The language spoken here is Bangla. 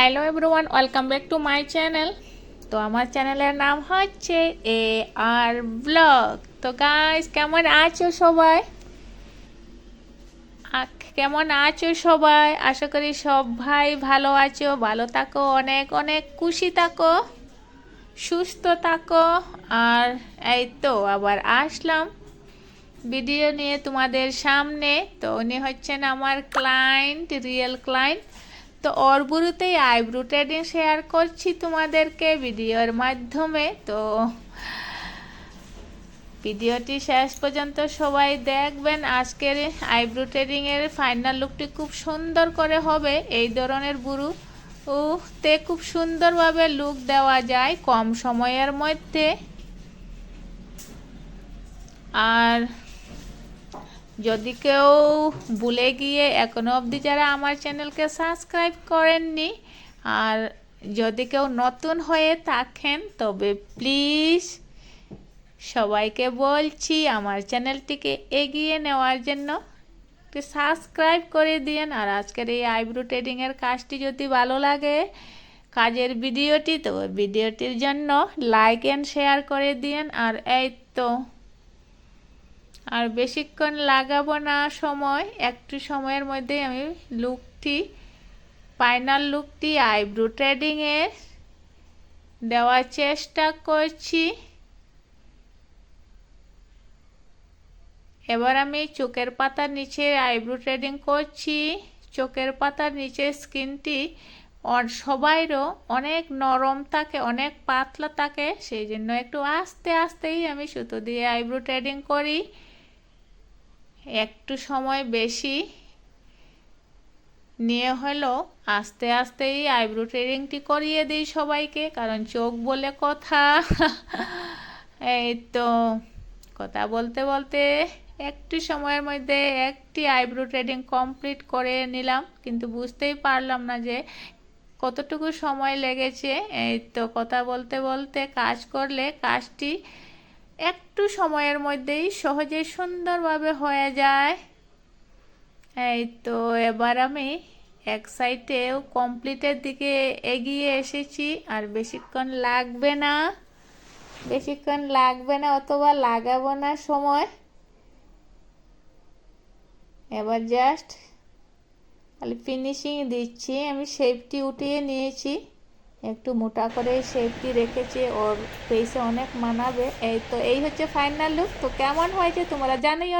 Hello everyone welcome back to my channel তো আমার চ্যানেলের নাম হচ্ছে এ আর ব্লগ তো গাইস কেমন আছো সবাই? কেমন আছো সবাই? আশা করি সব ভাই ভালো আছো, ভালো থাকো, অনেক অনেক খুশি থাকো, সুস্থ থাকো। আর এই তো আবার আসলাম ভিডিও নিয়ে তোমাদের সামনে। তো উনি হচ্ছেন আমার ক্লায়েন্ট রিয়েল ক্লায়েন্ট তো ওর বুড়োতেই আইব্রো ট্রেডিং শেয়ার করছি তোমাদেরকে ভিডিওর মাধ্যমে। তো ভিডিওটি শেষ পর্যন্ত সবাই দেখবেন। আজকের আইব্রো ট্রেডিংয়ের ফাইনাল লুকটি খুব সুন্দর করে হবে। এই ধরনের ও তে খুব সুন্দরভাবে লুক দেওয়া যায় কম সময়ের মধ্যে। আর যদি কেউ ভুলে গিয়ে এখনও অবধি যারা আমার চ্যানেলকে সাবস্ক্রাইব করেননি, আর যদি কেউ নতুন হয়ে থাকেন, তবে প্লিজ সবাইকে বলছি আমার চ্যানেলটিকে এগিয়ে নেওয়ার জন্য একটু সাবস্ক্রাইব করে দিন আর আজকের এই আইব্রো ট্রেডিংয়ের কাজটি যদি ভালো লাগে, কাজের ভিডিওটি, তো ভিডিওটির জন্য লাইক অ্যান্ড শেয়ার করে দিন আর এই তো আর বেশিক্ষণ লাগাবো না সময়, একটু সময়ের মধ্যে আমি লুকটি ফাইনাল লুকটি আইব্রো ট্রেডিংয়ের দেওয়ার চেষ্টা করছি। এবার আমি চোখের পাতার নিচে আইব্রো ট্রেডিং করছি। চোখের পাতার নিচে স্কিনটি সবাইরও অনেক নরম থাকে, অনেক পাতলা থাকে, সেই জন্য একটু আস্তে আস্তেই আমি সুতো দিয়ে আইব্রো ট্রেডিং করি। একটু সময় বেশি নিয়ে হলো আস্তে আস্তেই আইব্রো ট্রেডিংটি করিয়ে দিই সবাইকে, কারণ চোখ বলে কথা। এই তো কথা বলতে বলতে একটু সময়ের মধ্যে একটি আইব্রো ট্রেডিং কমপ্লিট করে নিলাম, কিন্তু বুঝতেই পারলাম না যে কতটুকু সময় লেগেছে। এই তো কথা বলতে বলতে কাজ করলে কাজটি একটু সময়ের মধ্যেই সহজে সুন্দরভাবে হয়ে যায়। এই তো, এবার আমি এক সাইডেও কমপ্লিটের দিকে এগিয়ে এসেছি। আর বেশিক্ষণ লাগবে না, বেশিক্ষণ লাগবে না অথবা লাগাবো না সময়। এবার জাস্ট খালি ফিনিশিং দিচ্ছি, আমি শেপটি উঠিয়ে নিয়েছি। একটু মোটা করে সেফটি রেখেছে, ওর ফেসে অনেক মানাবে। এই তো, এই হচ্ছে ফাইনাল লুক তো কেমন হয়েছে তোমরা জানোই